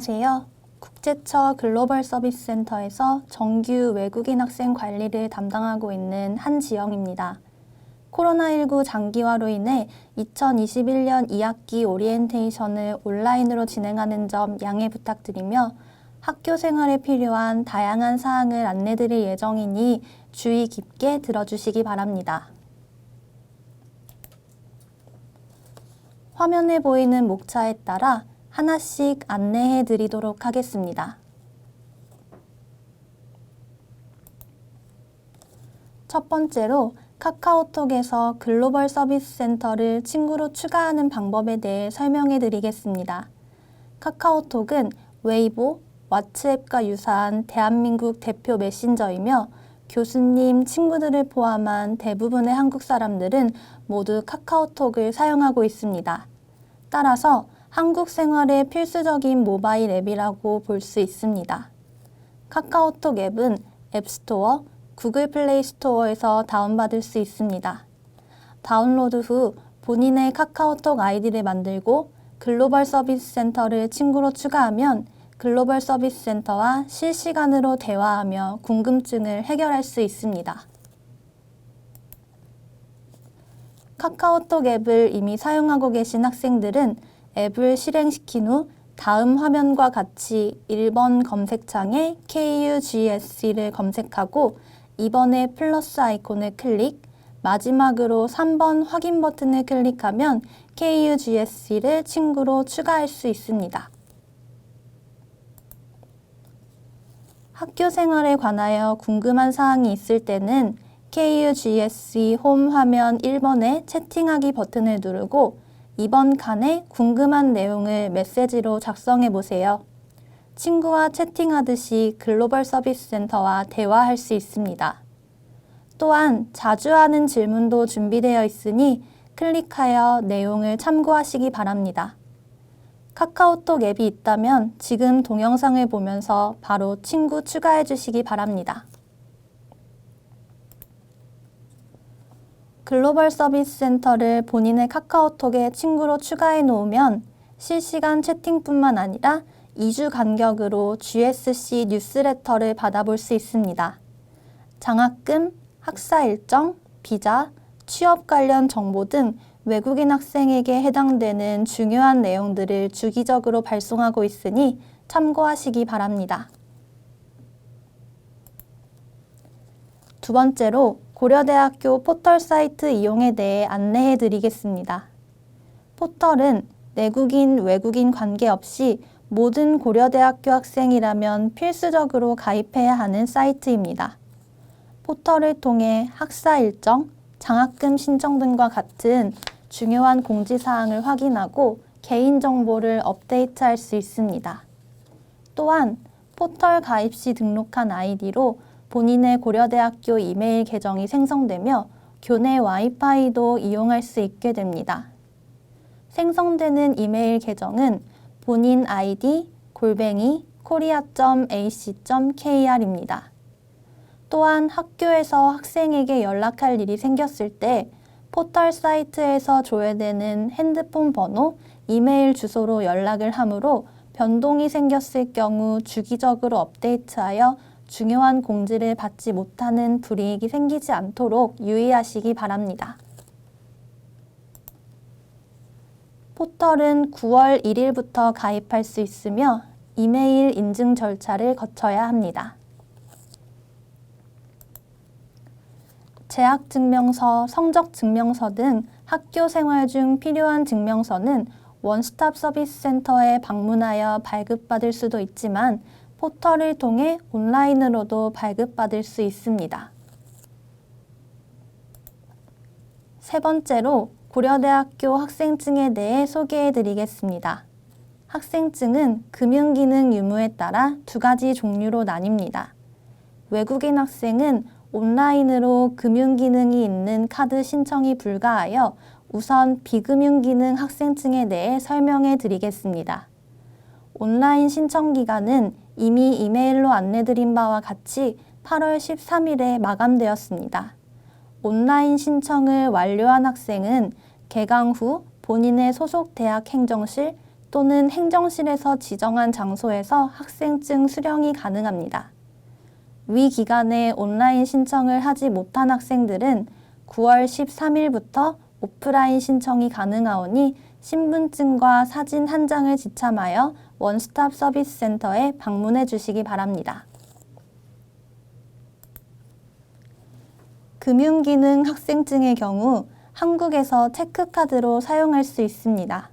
안녕하세요. 국제처 글로벌 서비스 센터에서 정규 외국인 학생 관리를 담당하고 있는 한지영입니다. 코로나19 장기화로 인해 2021년 2학기 오리엔테이션을 온라인으로 진행하는 점 양해 부탁드리며 학교 생활에 필요한 다양한 사항을 안내드릴 예정이니 주의 깊게 들어주시기 바랍니다. 화면에 보이는 목차에 따라 하나씩 안내해 드리도록 하겠습니다. 첫 번째로 카카오톡에서 글로벌 서비스 센터를 친구로 추가하는 방법에 대해 설명해 드리겠습니다. 카카오톡은 웨이보, 왓츠앱과 유사한 대한민국 대표 메신저이며 교수님, 친구들을 포함한 대부분의 한국 사람들은 모두 카카오톡을 사용하고 있습니다. 따라서 한국 생활의 필수적인 모바일 앱이라고 볼 수 있습니다. 카카오톡 앱은 앱스토어, 구글 플레이 스토어에서 다운받을 수 있습니다. 다운로드 후 본인의 카카오톡 아이디를 만들고 글로벌 서비스 센터를 친구로 추가하면 글로벌 서비스 센터와 실시간으로 대화하며 궁금증을 해결할 수 있습니다. 카카오톡 앱을 이미 사용하고 계신 학생들은 앱을 실행시킨 후 다음 화면과 같이 1번 검색창에 KUGSC를 검색하고 2번의 플러스 아이콘을 클릭, 마지막으로 3번 확인 버튼을 클릭하면 KUGSC를 친구로 추가할 수 있습니다. 학교 생활에 관하여 궁금한 사항이 있을 때는 KUGSC 홈 화면 1번의 채팅하기 버튼을 누르고 2번 칸에 궁금한 내용을 메시지로 작성해 보세요. 친구와 채팅하듯이 글로벌 서비스 센터와 대화할 수 있습니다. 또한 자주 하는 질문도 준비되어 있으니 클릭하여 내용을 참고하시기 바랍니다. 카카오톡 앱이 있다면 지금 동영상을 보면서 바로 친구 추가해 주시기 바랍니다. 글로벌 서비스 센터를 본인의 카카오톡에 친구로 추가해 놓으면 실시간 채팅뿐만 아니라 2주 간격으로 GSC 뉴스레터를 받아볼 수 있습니다. 장학금, 학사 일정, 비자, 취업 관련 정보 등 외국인 학생에게 해당되는 중요한 내용들을 주기적으로 발송하고 있으니 참고하시기 바랍니다. 두 번째로 고려대학교 포털 사이트 이용에 대해 안내해 드리겠습니다. 포털은 내국인, 외국인 관계없이 모든 고려대학교 학생이라면 필수적으로 가입해야 하는 사이트입니다. 포털을 통해 학사 일정, 장학금 신청 등과 같은 중요한 공지사항을 확인하고 개인정보를 업데이트할 수 있습니다. 또한 포털 가입 시 등록한 아이디로 본인의 고려대학교 이메일 계정이 생성되며 교내 와이파이도 이용할 수 있게 됩니다. 생성되는 이메일 계정은 본인 아이디 골뱅이 korea.ac.kr입니다. 또한 학교에서 학생에게 연락할 일이 생겼을 때 포털 사이트에서 조회되는 핸드폰 번호, 이메일 주소로 연락을 하므로 변동이 생겼을 경우 주기적으로 업데이트하여 중요한 공지를 받지 못하는 불이익이 생기지 않도록 유의하시기 바랍니다. 포털은 9월 1일부터 가입할 수 있으며 이메일 인증 절차를 거쳐야 합니다. 재학 증명서, 성적 증명서 등 학교 생활 중 필요한 증명서는 원스톱 서비스 센터에 방문하여 발급받을 수도 있지만 포털을 통해 온라인으로도 발급받을 수 있습니다. 세 번째로 고려대학교 학생증에 대해 소개해 드리겠습니다. 학생증은 금융기능 유무에 따라 두 가지 종류로 나뉩니다. 외국인 학생은 온라인으로 금융기능이 있는 카드 신청이 불가하여 우선 비금융기능 학생증에 대해 설명해 드리겠습니다. 온라인 신청 기간은 이미 이메일로 안내드린 바와 같이 8월 13일에 마감되었습니다. 온라인 신청을 완료한 학생은 개강 후 본인의 소속 대학 행정실 또는 행정실에서 지정한 장소에서 학생증 수령이 가능합니다. 위 기간에 온라인 신청을 하지 못한 학생들은 9월 13일부터 오프라인 신청이 가능하오니 신분증과 사진 한 장을 지참하여 원스톱 서비스 센터에 방문해 주시기 바랍니다. 금융기능 학생증의 경우 한국에서 체크카드로 사용할 수 있습니다.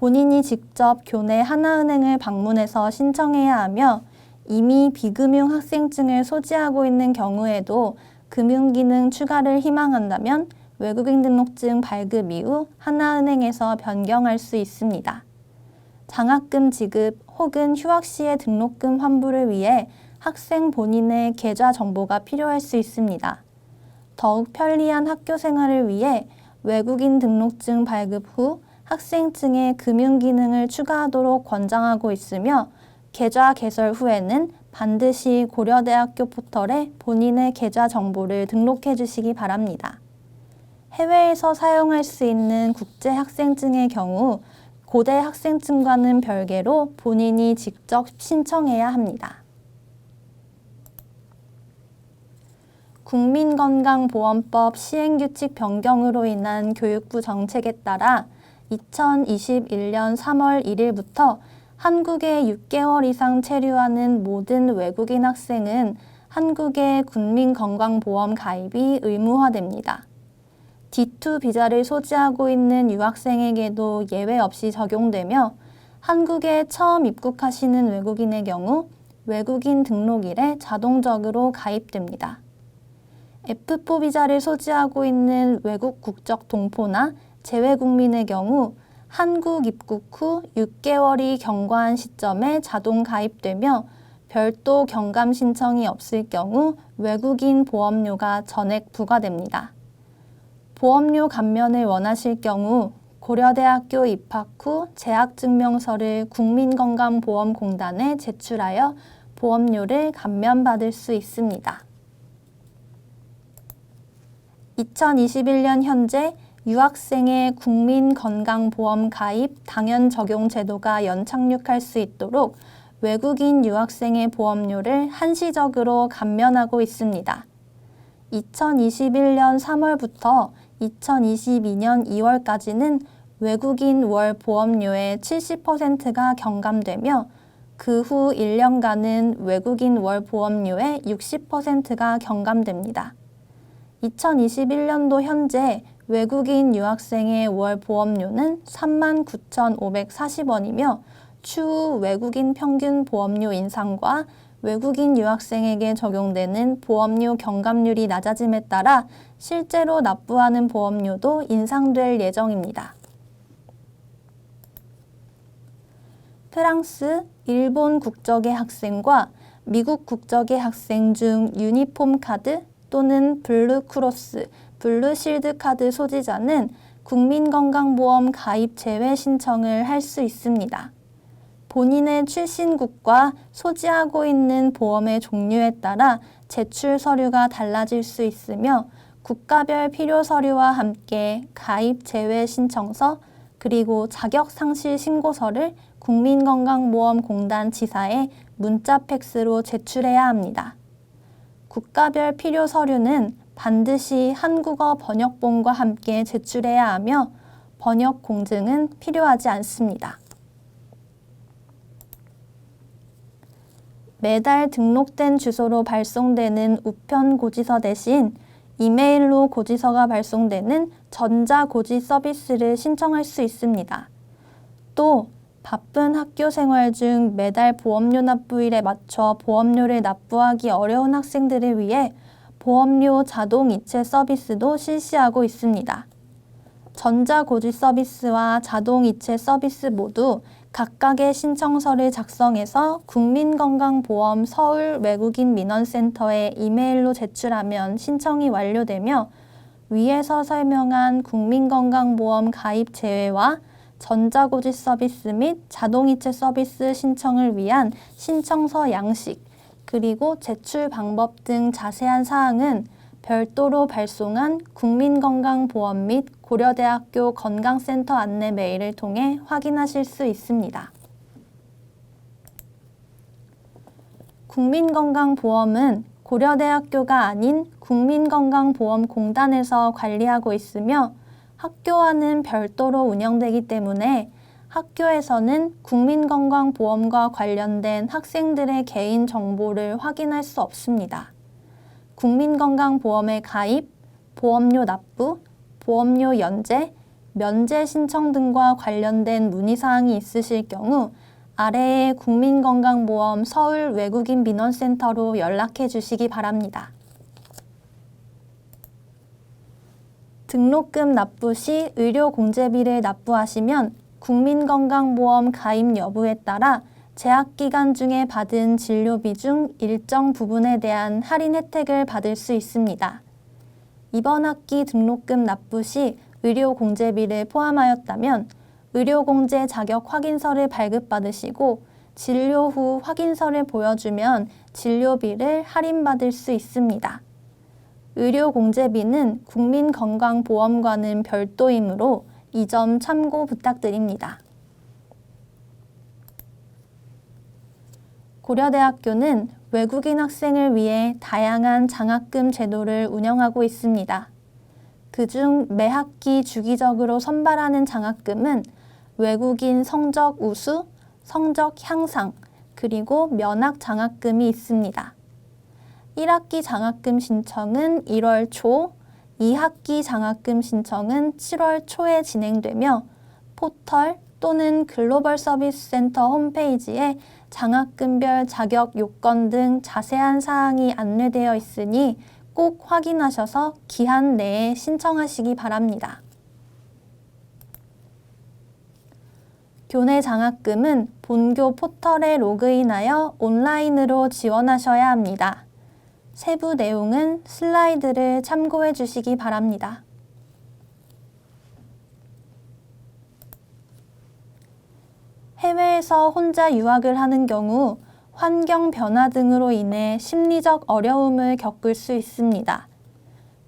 본인이 직접 교내 하나은행을 방문해서 신청해야 하며 이미 비금융 학생증을 소지하고 있는 경우에도 금융기능 추가를 희망한다면 외국인 등록증 발급 이후 하나은행에서 변경할 수 있습니다. 장학금 지급 혹은 휴학 시의 등록금 환불을 위해 학생 본인의 계좌 정보가 필요할 수 있습니다. 더욱 편리한 학교 생활을 위해 외국인 등록증 발급 후 학생증에 금융 기능을 추가하도록 권장하고 있으며 계좌 개설 후에는 반드시 고려대학교 포털에 본인의 계좌 정보를 등록해 주시기 바랍니다. 해외에서 사용할 수 있는 국제 학생증의 경우 고대 학생증과는 별개로 본인이 직접 신청해야 합니다. 국민건강보험법 시행규칙 변경으로 인한 교육부 정책에 따라 2021년 3월 1일부터 한국에 6개월 이상 체류하는 모든 외국인 학생은 한국의 국민건강보험 가입이 의무화됩니다. D2 비자를 소지하고 있는 유학생에게도 예외 없이 적용되며 한국에 처음 입국하시는 외국인의 경우 외국인 등록일에 자동적으로 가입됩니다. F4 비자를 소지하고 있는 외국 국적 동포나 재외국민의 경우 한국 입국 후 6개월이 경과한 시점에 자동 가입되며 별도 경감 신청이 없을 경우 외국인 보험료가 전액 부과됩니다. 보험료 감면을 원하실 경우 고려대학교 입학 후 재학증명서를 국민건강보험공단에 제출하여 보험료를 감면받을 수 있습니다. 2021년 현재 유학생의 국민건강보험 가입 당연 적용 제도가 연착륙할 수 있도록 외국인 유학생의 보험료를 한시적으로 감면하고 있습니다. 2021년 3월부터 2022년 2월까지는 외국인 월 보험료의 70%가 경감되며 그 후 1년간은 외국인 월 보험료의 60%가 경감됩니다. 2021년도 현재 외국인 유학생의 월 보험료는 39,540원이며 추후 외국인 평균 보험료 인상과 외국인 유학생에게 적용되는 보험료 경감률이 낮아짐에 따라 실제로 납부하는 보험료도 인상될 예정입니다. 프랑스, 일본 국적의 학생과 미국 국적의 학생 중 유니폼 카드 또는 블루 크로스, 블루 실드 카드 소지자는 국민건강보험 가입 제외 신청을 할 수 있습니다. 본인의 출신국과 소지하고 있는 보험의 종류에 따라 제출 서류가 달라질 수 있으며 국가별 필요 서류와 함께 가입 제외 신청서 그리고 자격 상실 신고서를 국민건강보험공단 지사에 문자 팩스로 제출해야 합니다. 국가별 필요 서류는 반드시 한국어 번역본과 함께 제출해야 하며 번역 공증은 필요하지 않습니다. 매달 등록된 주소로 발송되는 우편 고지서 대신 이메일로 고지서가 발송되는 전자고지 서비스를 신청할 수 있습니다. 또 바쁜 학교 생활 중 매달 보험료 납부일에 맞춰 보험료를 납부하기 어려운 학생들을 위해 보험료 자동 이체 서비스도 실시하고 있습니다. 전자고지 서비스와 자동 이체 서비스 모두 각각의 신청서를 작성해서 국민건강보험 서울 외국인 민원센터에 이메일로 제출하면 신청이 완료되며 위에서 설명한 국민건강보험 가입 제외와 전자고지 서비스 및 자동이체 서비스 신청을 위한 신청서 양식, 그리고 제출 방법 등 자세한 사항은 별도로 발송한 국민건강보험 및 고려대학교 건강센터 안내 메일을 통해 확인하실 수 있습니다. 국민건강보험은 고려대학교가 아닌 국민건강보험공단에서 관리하고 있으며 학교와는 별도로 운영되기 때문에 학교에서는 국민건강보험과 관련된 학생들의 개인 정보를 확인할 수 없습니다. 국민건강보험에 가입, 보험료 납부, 보험료 연재, 면제 신청 등과 관련된 문의사항이 있으실 경우 아래의 국민건강보험 서울 외국인 민원센터로 연락해 주시기 바랍니다. 등록금 납부 시 의료공제비를 납부하시면 국민건강보험 가입 여부에 따라 재학 기간 중에 받은 진료비 중 일정 부분에 대한 할인 혜택을 받을 수 있습니다. 이번 학기 등록금 납부 시 의료 공제비를 포함하였다면 의료 공제 자격 확인서를 발급받으시고 진료 후 확인서를 보여주면 진료비를 할인받을 수 있습니다. 의료 공제비는 국민건강보험과는 별도이므로 이 점 참고 부탁드립니다. 고려대학교는 외국인 학생을 위해 다양한 장학금 제도를 운영하고 있습니다. 그중 매 학기 주기적으로 선발하는 장학금은 외국인 성적 우수, 성적 향상, 그리고 면학 장학금이 있습니다. 1학기 장학금 신청은 1월 초, 2학기 장학금 신청은 7월 초에 진행되며 포털 또는 글로벌 서비스 센터 홈페이지에 장학금별 자격 요건 등 자세한 사항이 안내되어 있으니 꼭 확인하셔서 기한 내에 신청하시기 바랍니다. 교내 장학금은 본교 포털에 로그인하여 온라인으로 지원하셔야 합니다. 세부 내용은 슬라이드를 참고해 주시기 바랍니다. 해외에서 혼자 유학을 하는 경우 환경 변화 등으로 인해 심리적 어려움을 겪을 수 있습니다.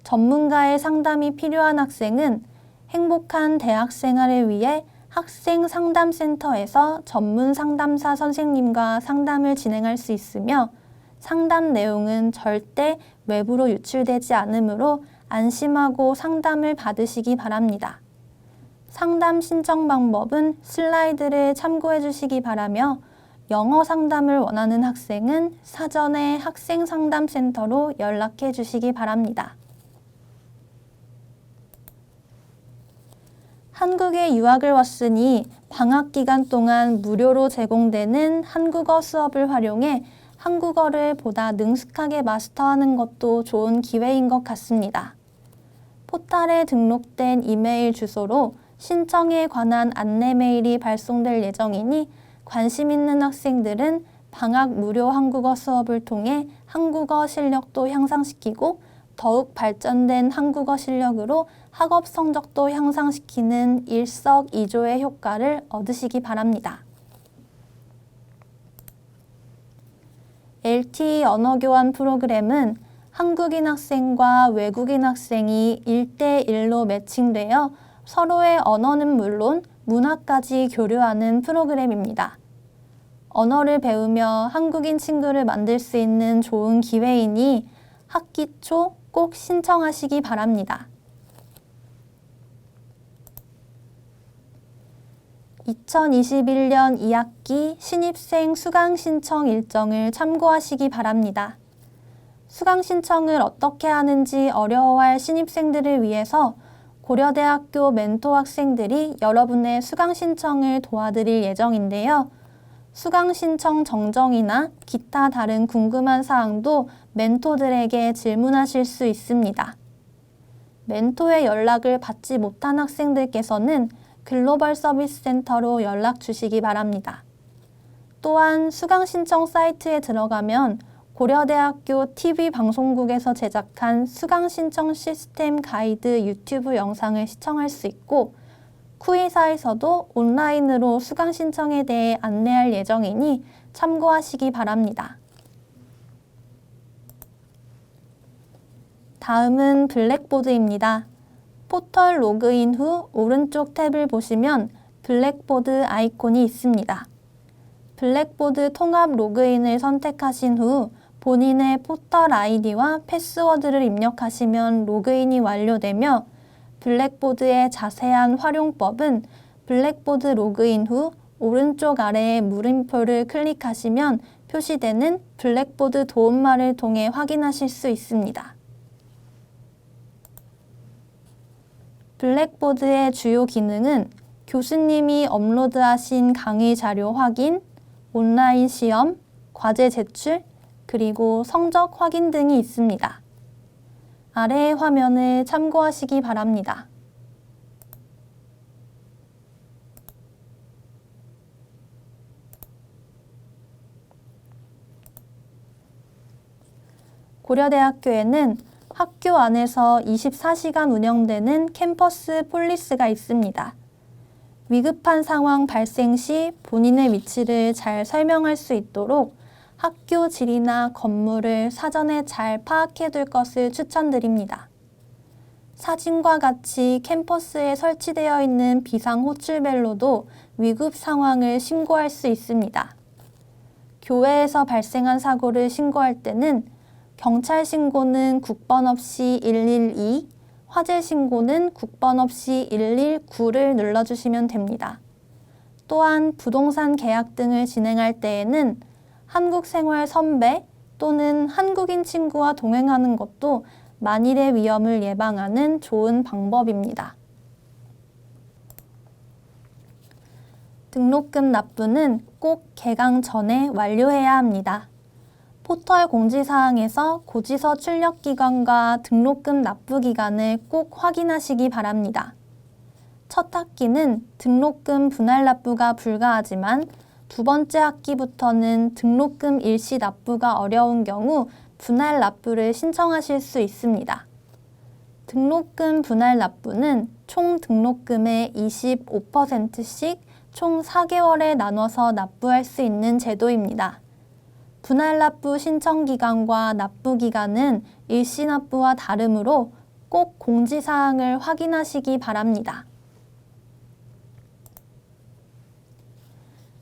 전문가의 상담이 필요한 학생은 행복한 대학 생활을 위해 학생 상담센터에서 전문 상담사 선생님과 상담을 진행할 수 있으며 상담 내용은 절대 외부로 유출되지 않으므로 안심하고 상담을 받으시기 바랍니다. 상담 신청 방법은 슬라이드를 참고해 주시기 바라며 영어 상담을 원하는 학생은 사전에 학생 상담센터로 연락해 주시기 바랍니다. 한국에 유학을 왔으니 방학 기간 동안 무료로 제공되는 한국어 수업을 활용해 한국어를 보다 능숙하게 마스터하는 것도 좋은 기회인 것 같습니다. 포탈에 등록된 이메일 주소로 신청에 관한 안내 메일이 발송될 예정이니 관심 있는 학생들은 방학 무료 한국어 수업을 통해 한국어 실력도 향상시키고 더욱 발전된 한국어 실력으로 학업 성적도 향상시키는 일석이조의 효과를 얻으시기 바랍니다. LTE 언어 교환 프로그램은 한국인 학생과 외국인 학생이 1대1로 매칭되어 서로의 언어는 물론 문화까지 교류하는 프로그램입니다. 언어를 배우며 한국인 친구를 만들 수 있는 좋은 기회이니 학기 초 꼭 신청하시기 바랍니다. 2021년 2학기 신입생 수강 신청 일정을 참고하시기 바랍니다. 수강 신청을 어떻게 하는지 어려워할 신입생들을 위해서 고려대학교 멘토 학생들이 여러분의 수강 신청을 도와드릴 예정인데요. 수강 신청 정정이나 기타 다른 궁금한 사항도 멘토들에게 질문하실 수 있습니다. 멘토의 연락을 받지 못한 학생들께서는 글로벌 서비스 센터로 연락 주시기 바랍니다. 또한 수강 신청 사이트에 들어가면 고려대학교 TV 방송국에서 제작한 수강 신청 시스템 가이드 유튜브 영상을 시청할 수 있고 쿠이사에서도 온라인으로 수강 신청에 대해 안내할 예정이니 참고하시기 바랍니다. 다음은 블랙보드입니다. 포털 로그인 후 오른쪽 탭을 보시면 블랙보드 아이콘이 있습니다. 블랙보드 통합 로그인을 선택하신 후 본인의 포털 아이디와 패스워드를 입력하시면 로그인이 완료되며 블랙보드의 자세한 활용법은 블랙보드 로그인 후 오른쪽 아래의 물음표를 클릭하시면 표시되는 블랙보드 도움말을 통해 확인하실 수 있습니다. 블랙보드의 주요 기능은 교수님이 업로드하신 강의 자료 확인, 온라인 시험, 과제 제출, 그리고 성적 확인 등이 있습니다. 아래의 화면을 참고하시기 바랍니다. 고려대학교에는 학교 안에서 24시간 운영되는 캠퍼스 폴리스가 있습니다. 위급한 상황 발생 시 본인의 위치를 잘 설명할 수 있도록 학교 질이나 건물을 사전에 잘 파악해 둘 것을 추천드립니다. 사진과 같이 캠퍼스에 설치되어 있는 비상 호출벨로도 위급 상황을 신고할 수 있습니다. 교회에서 발생한 사고를 신고할 때는 경찰 신고는 국번 없이 112, 화재 신고는 국번 없이 119를 눌러주시면 됩니다. 또한 부동산 계약 등을 진행할 때에는 한국 생활 선배 또는 한국인 친구와 동행하는 것도 만일의 위험을 예방하는 좋은 방법입니다. 등록금 납부는 꼭 개강 전에 완료해야 합니다. 포털 공지사항에서 고지서 출력 기간과 등록금 납부 기간을 꼭 확인하시기 바랍니다. 첫 학기는 등록금 분할 납부가 불가하지만 두 번째 학기부터는 등록금 일시 납부가 어려운 경우 분할 납부를 신청하실 수 있습니다. 등록금 분할 납부는 총 등록금의 25%씩 총 4개월에 나눠서 납부할 수 있는 제도입니다. 분할 납부 신청 기간과 납부 기간은 일시 납부와 다르므로 꼭 공지사항을 확인하시기 바랍니다.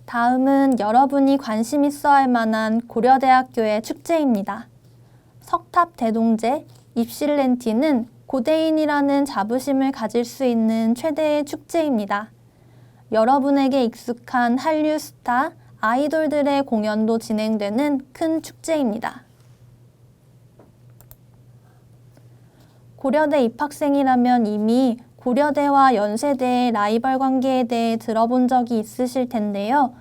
다음은 여러분이 관심 있어 할 만한 고려대학교의 축제입니다. 석탑 대동제 입실렌티는 고대인이라는 자부심을 가질 수 있는 최대의 축제입니다. 여러분에게 익숙한 한류 스타, 아이돌들의 공연도 진행되는 큰 축제입니다. 고려대 입학생이라면 이미 고려대와 연세대의 라이벌 관계에 대해 들어본 적이 있으실 텐데요.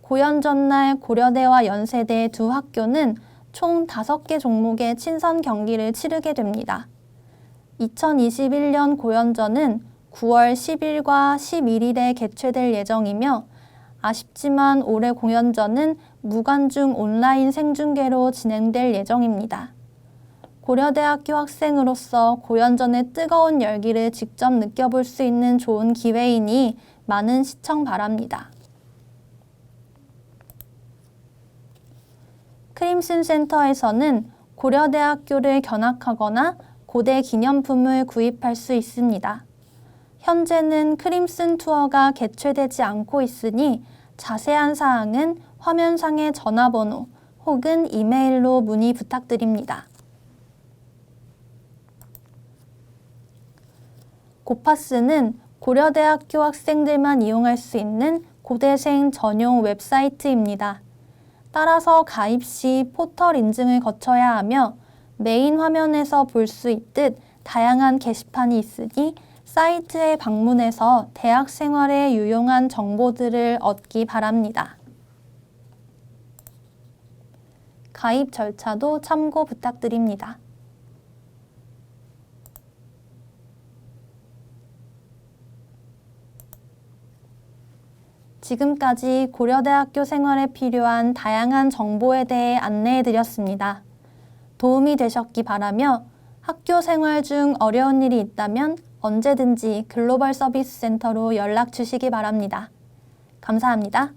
고연 전날 고려대와 연세대 두 학교는 총 5개 종목의 친선 경기를 치르게 됩니다. 2021년 고연전은 9월 10일과 11일에 개최될 예정이며 아쉽지만 올해 공연전은 무관중 온라인 생중계로 진행될 예정입니다. 고려대학교 학생으로서 고연전의 뜨거운 열기를 직접 느껴볼 수 있는 좋은 기회이니 많은 시청 바랍니다. 크림슨 센터에서는 고려대학교를 견학하거나 고대 기념품을 구입할 수 있습니다. 현재는 크림슨 투어가 개최되지 않고 있으니 자세한 사항은 화면상의 전화번호 혹은 이메일로 문의 부탁드립니다. 고파스는 고려대학교 학생들만 이용할 수 있는 고대생 전용 웹사이트입니다. 따라서 가입 시 포털 인증을 거쳐야 하며 메인 화면에서 볼 수 있듯 다양한 게시판이 있으니 사이트에 방문해서 대학 생활에 유용한 정보들을 얻기 바랍니다. 가입 절차도 참고 부탁드립니다. 지금까지 고려대학교 생활에 필요한 다양한 정보에 대해 안내해 드렸습니다. 도움이 되셨기 바라며 학교 생활 중 어려운 일이 있다면 언제든지 글로벌 서비스 센터로 연락 주시기 바랍니다. 감사합니다.